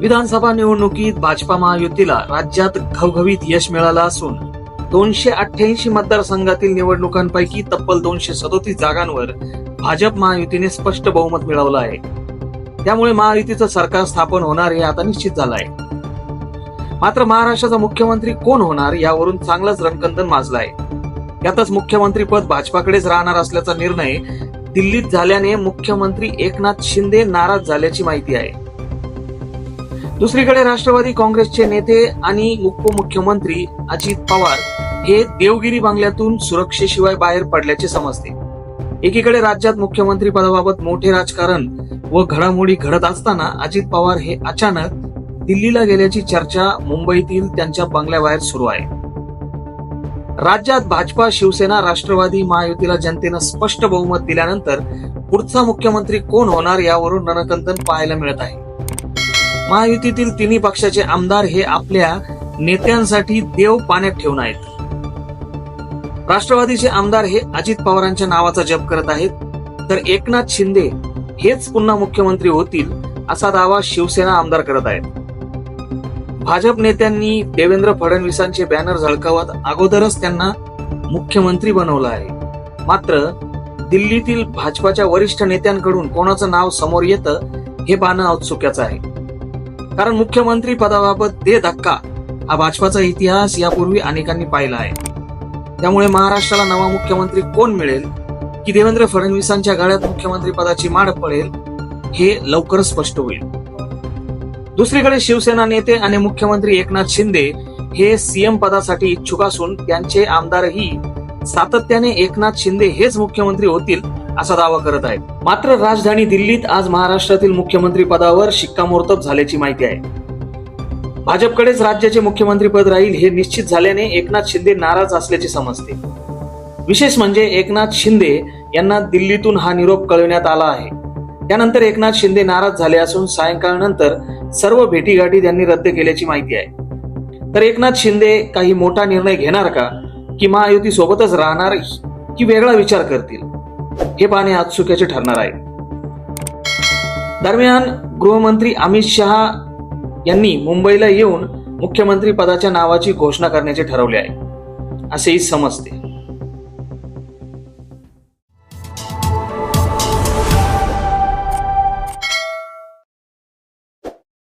विधानसभा निवडणुकीत भाजपा महायुतीला राज्यात घवघवीत यश मिळालं असून दोनशे अठ्ठ्याऐंशी मतदारसंघातील निवडणुकांपैकी तब्बल दोनशे सदोतीस जागांवर भाजप महायुतीने स्पष्ट बहुमत मिळवलं आहे. त्यामुळे महायुतीचं सरकार स्थापन होणार हे आता निश्चित झालं आहे मात्र महाराष्ट्राचा मुख्यमंत्री कोण होणार यावरून चांगलंच रणकंदन माजलं आहे यातच मुख्यमंत्री पद भाजपाकडेच राहणार असल्याचा निर्णय दिल्लीत झाल्याने मुख्यमंत्री एकनाथ शिंदे नाराज झाल्याची माहिती आहे. दुसरीकडे राष्ट्रवादी काँग्रेसचे नेते आणि उपमुख्यमंत्री अजित पवार हे देवगिरी बंगल्यातून सुरक्षेशिवाय बाहेर पडल्याचे समजते. एकीकडे राज्यात मुख्यमंत्री पदाबाबत मोठे राजकारण व घडामोडी घडत असताना अजित पवार हे अचानक दिल्लीला गेल्याची चर्चा मुंबईतील त्यांच्या बंगल्याबाहेर सुरू आहे. राज्यात भाजपा शिवसेना राष्ट्रवादी महायुतीला जनतेनं स्पष्ट बहुमत दिल्यानंतर पुढचा मुख्यमंत्री कोण होणार यावरून रणकंतन पाहायला मिळत आहे. महायुतीतील तिन्ही पक्षाचे आमदार हे आपल्या नेत्यांसाठी देव पाण्यात ठेवून आहेत. राष्ट्रवादीचे आमदार हे अजित पवारांच्या नावाचा जप करत आहेत. तर एकनाथ शिंदे हेच पुन्हा मुख्यमंत्री होतील असा दावा शिवसेना आमदार करत आहेत. भाजप नेत्यांनी देवेंद्र फडणवीसांचे बॅनर झळकावत अगोदरच त्यांना मुख्यमंत्री बनवलं आहे. मात्र दिल्लीतील भाजपाच्या वरिष्ठ नेत्यांकडून कोणाचं नाव समोर येतं हे पाहणं औत्सुक्याचं आहे. कारण मुख्यमंत्री पदाबाबत दे धक्का. हा भाजपाचा इतिहास यापूर्वी अनेकांनी पाहिला आहे. त्यामुळे महाराष्ट्राला नवा मुख्यमंत्री कोण मिळेल? की देवेंद्र फडणवीसांच्या गळ्यात मुख्यमंत्री पदाची माड पडेल? हे लवकरच स्पष्ट होईल. दुसरीकडे शिवसेना नेते आणि मुख्यमंत्री एकनाथ शिंदे हे सीएम पदासाठी इच्छुक असून त्यांचे आमदारही सातत्याने एकनाथ शिंदे हेच मुख्यमंत्री होतील. असा दावा करत आहेत. मात्र राजधानी दिल्लीत आज महाराष्ट्रातील मुख्यमंत्री पदावर शिक्कामोर्तब झाल्याची माहिती आहे. भाजपकडेच राज्याचे मुख्यमंत्री पद राहील हे निश्चित झाल्याने एकनाथ शिंदे नाराज असल्याचे समजते. विशेष म्हणजे एकनाथ शिंदे यांना दिल्लीतून हा निरोप कळविण्यात आला आहे. त्यानंतर एकनाथ शिंदे नाराज झाले असून सायंकाळनंतर सर्व भेटीगाठी त्यांनी रद्द केल्याची माहिती आहे. तर एकनाथ शिंदे काही मोठा निर्णय घेणार का? की महायुती सोबतच राहणार की वेगळा विचार करतील? हे पाहणे आज चुक्याचे ठरणार आहे. दरम्यान गृहमंत्री अमित शहा यांनी मुंबईला येऊन मुख्यमंत्री पदाच्या नावाची घोषणा करण्याचे ठरवले आहे. असेही समजते.